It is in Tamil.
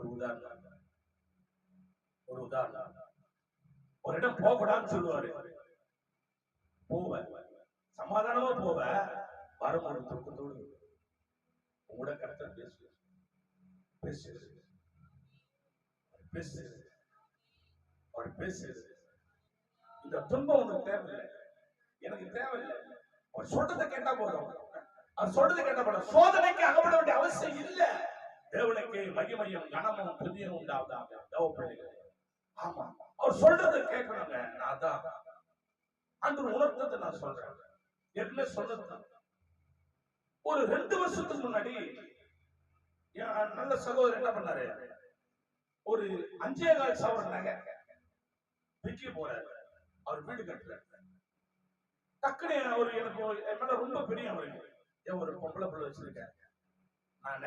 ஒரு உதாரணம். ஒரு உதாரணம். ஒரு இடம் போக கூடாதுன்னு சொல்லுவாரு. போவ சமாதானமா போவேன். வரும்போது துக்கத்தோடு உங்களோட கரெக்டா பேசு. பேசு. பேசு. அவர் பேசு. இந்த துன்பம் உனக்கு தேவையில்லை. எனக்கு தேவையில்லை. அவர் சொல்றதை கேட்டா போதும். அவர் சொல்றதை கேட்டா போதும். சோதனைக்கு அகப்பட வேண்டிய அவசியம் இல்லை. தேவனுக்கு மகிமையும் கனமும் புதியும் உண்டாவதாக தேவ பிள்ளைகளே. ஆமா அவர் சொல்றதை கேட்கணுங்க. நான் தான் அன்று உணர்த்ததை நான் சொல்றேன். என்ன சொன்னதுதான் ஒரு ரெண்டு வருஷத்துக்கு முன்னாடி நல்ல சகோதரர் என்ன பண்ணாரு? ஒரு அஞ்சே கால் சவரன் நகை விற்க போறாரு. அவர் வீடு கட்டுறாரு. டக்குனு அவர் எனக்கு என் மேல ரொம்ப பெரிய அவருக்கு ஒரு பொம்பளை பிள்ளை வச்சிருக்காரு. நான்